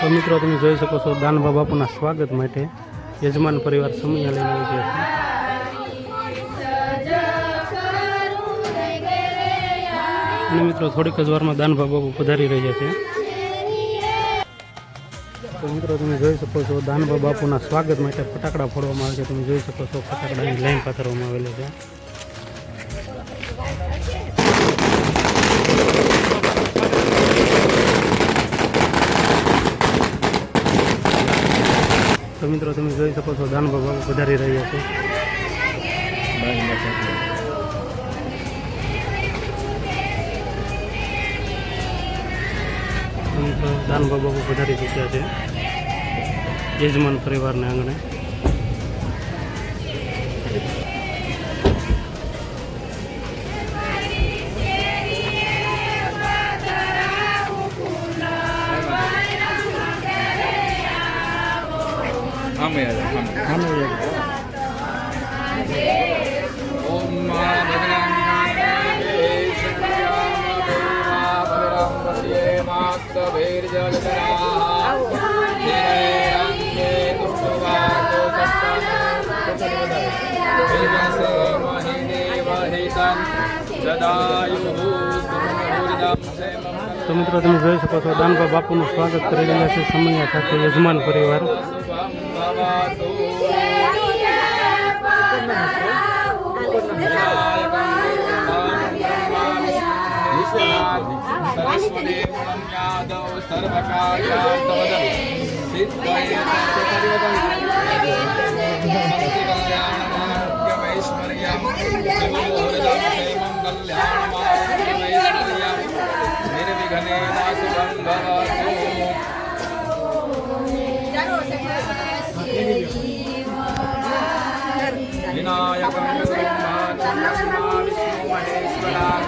તો મિત્રો, તમે જોઈ શકો છો દાનબા બાપુના સ્વાગત માટે યજમાન પરિવાર સમય લઈને આવી ગયા છે. અને મિત્રો, થોડીક જ વારમાં દાનબા બાપુ પધારી રહ્યા છે. તો મિત્રો, તમે જોઈ શકો છો દાનબા બાપુના સ્વાગત માટે ફટાકડા ફોડવામાં આવે છે. તમે જોઈ શકો છો, ફટાકડાની લાઈન પાથરવામાં આવેલી છે તો મિત્રો તમે જોઈ શકો છો બાપુ રહ્યા છે. દાન બાબા વધારી ચૂક્યા છે. યજમાન પરિવારને આંગણે. તો મિત્રો તમે જોઈ શકો છો દાનભા બાપુનું સ્વાગત કરી રહ્યા છે સમયા સાથે યજમાન પરિવાર. નિર્વિઘ્નેન વિનાયકમ મહેશ્વરા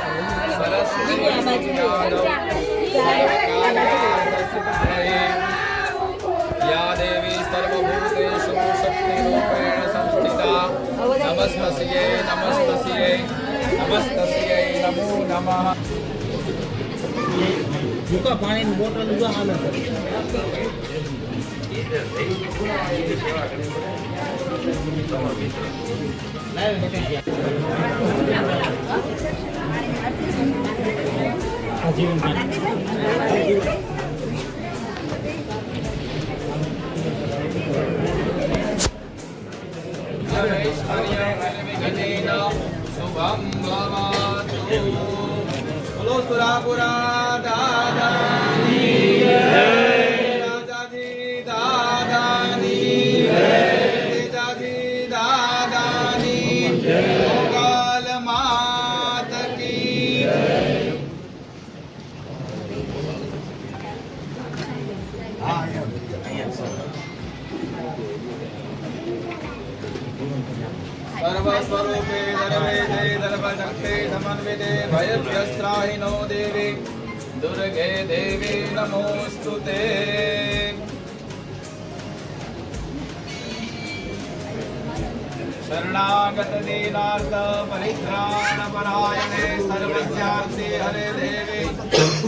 સરસ્વતી યા દેવી સર્વભૂતેષુ શક્તિરૂપેણ સંસ્થિતા નમસ્તસ્યે નમસ્તસ્યે buka panen botol juga ada. Thank you. बम बम बोलो सुरापुरा सर्वशक्ते समन्विते भयभ्यस्त्राहिनो देवी दुर्गे देवी नमोऽस्तु ते शरणागत दीनार्थ परित्राणपरायणे सर्वस्यार्थे हरे देवी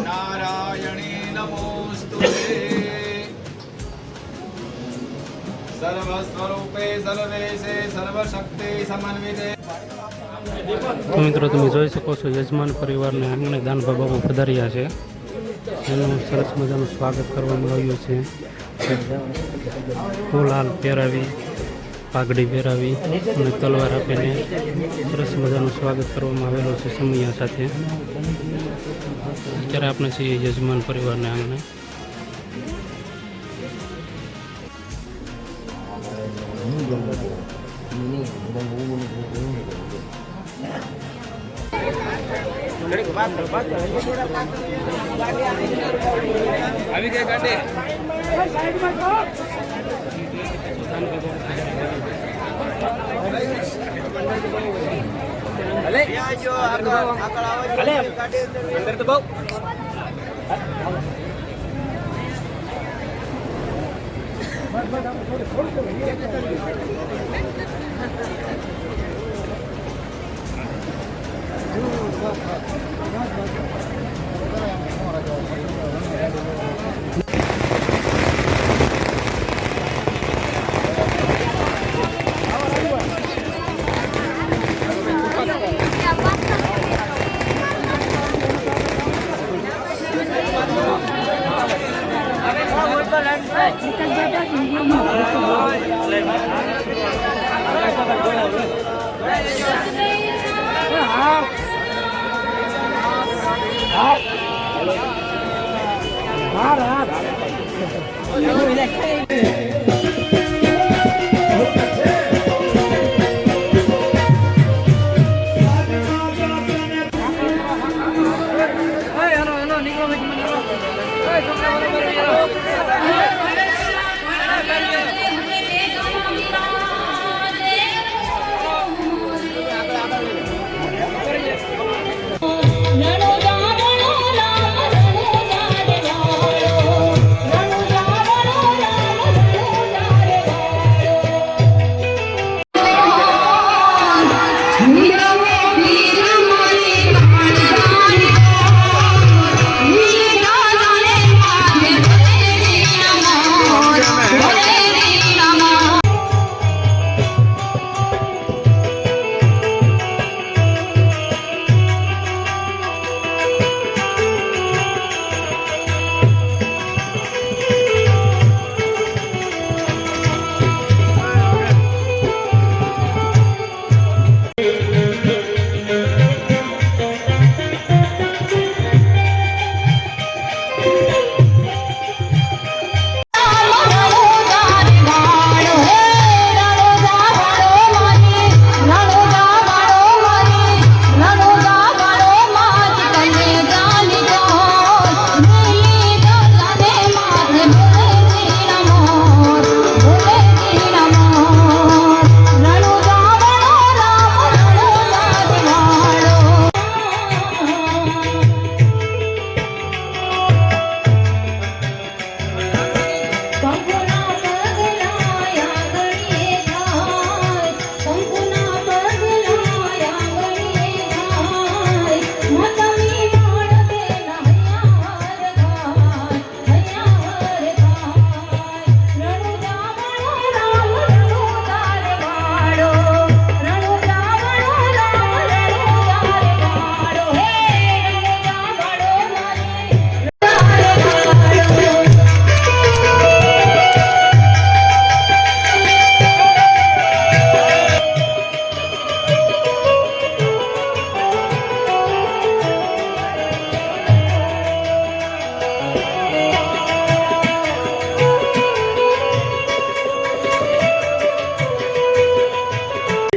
नारायणी नमोऽस्तु ते તો મિત્રો તમે જોઈ શકો છો, યજમાન પરિવારને આંગણે દાનબા બાપુ પધાર્યા છે. એનું સરસ મજાનું સ્વાગત કરવામાં આવ્યું છે. ફૂલહાલ પહેરાવી, પાઘડી પહેરાવી અને તલવાર આપીને સરસ મજાનું સ્વાગત કરવામાં આવેલું છે સમયા સાથે. અત્યારે આપણે છીએ યજમાન પરિવારને આંગણે. अभी क्या करते हैं? अरे यार जो आकर आकर आवाज़ अरे अंदर तो बाप 何だよ、お前。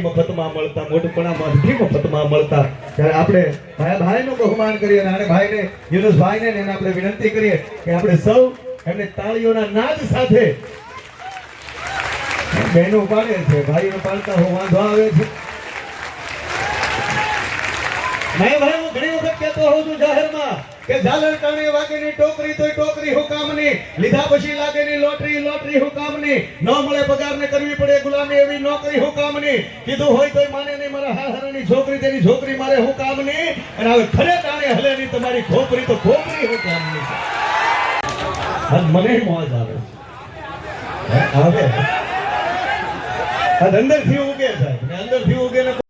મફતમાં મળતા મોટપણામાંથી મફતમાં મળતા. ત્યારે આપણે ભાઈ ભાઈનું બહુમાન કરીએ અને ભાઈને, યુનુસભાઈને એને આપણે વિનંતી કરીએ કે આપણે સૌ એમને તાળીઓના નાદ સાથે બહેનો પાડે છે, ભાઈઓ પાડતા હો વાંધો આવે છે. મેં ભાઈ હું ઘણી વખત કહેતો હોઉં છું જાહેરમાં કે ઝાલર કાણે વાગેની ટોકરી તોય ટોકરી હુકામની. લીધા પછી લાગેની લોટરી લોટરી હુકામની. ન મળે પગારને કરવી પડે ગુલામી એવી નોકરી હુકામની. કીધું હોય તોય માને નહીં, મારા હાહરાની છોકરી, તેની છોકરી મારે હુકામની. અને હવે ખરે તાણે હલે નહીં, તમારી ખોપરી તો ખોપરી હુકામની. અને મને મોજ આવે આવે? અંદરથી ઉગે સાહેબ અંદરથી ઉગે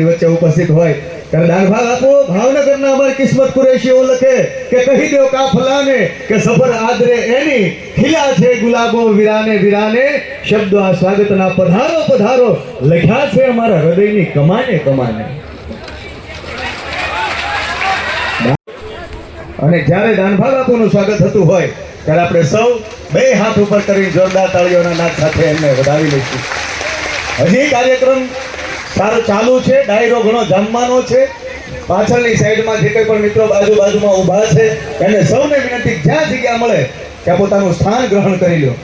આપણી વચ્ચે ઉપસ્થિત હોય, ત્યારે દાન ભાગ આપો. ભાવનગરના અમારી કિસ્મત કુરેશી એવું લખે કે કહી દો કાફલાને કે સફર આદરે એની, ખીલા છે ગુલાબો વિરાને વિરાને. શબ્દો આ સ્વાગતના પધારો પધારો. લખ્યા છે અમારા હૃદયની કમાને કમાને. અને જ્યારે દાનભાગ આપોનું સ્વાગત થતું હોય, ત્યારે આપણે સૌ બે હાથ ઉપર કરી જોરદાર તાળીઓના નાદ સાથે એમને વધાવી લઈશું. હજી કાર્યક્રમ સારો ચાલુ છે, ડાયરો ઘણો જમવાનો છે. પાછળની સાઈડમાં જે કંઈ પણ મિત્રો બાજુ બાજુમાં ઊભા છે, એને સૌને વિનંતી, જ્યાં જગ્યા મળે, ત્યાં પોતાનું સ્થાન ગ્રહણ કરી લો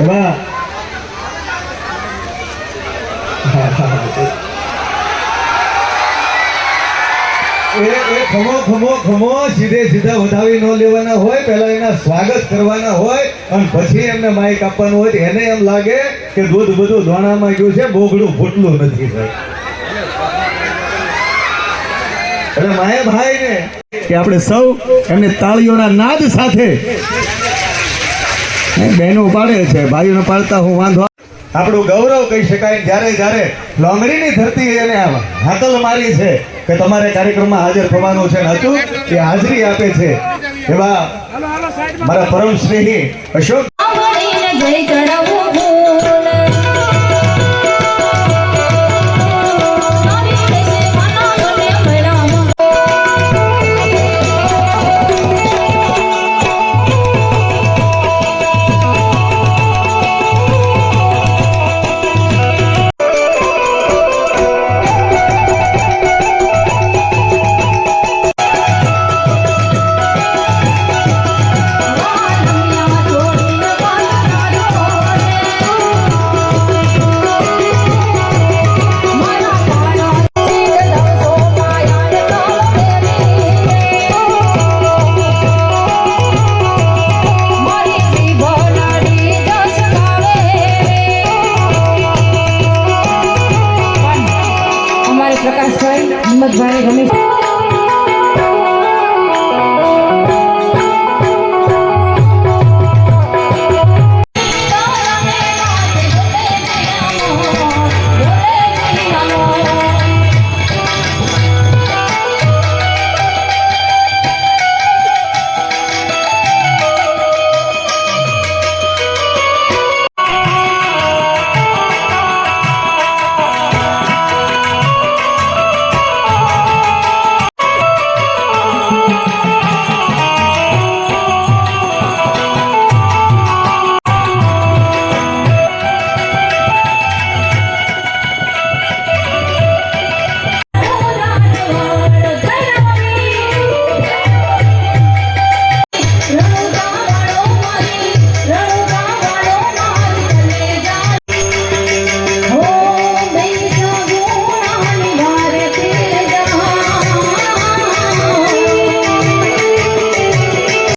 એમાં એ એ ખમો ખમો ખમો, સીધે અને પછી ફૂટલું નથી ભાઈ. ને કે આપણે સૌ એમને તાળીઓના નાદ સાથે બહેનો પાડે છે, ભાઈઓને પાડતા હું વાંધો આપણું ગૌરવ કહી શકાય. જ્યારે જ્યારે લોંગડીની ધરતી એને હાકલ મારી છે કે તમારે કાર્યક્રમમાં હાજર થવાનું છે હતું એ હાજરી આપે છે. એવા મારા પરમ સ્નેહી અશોક.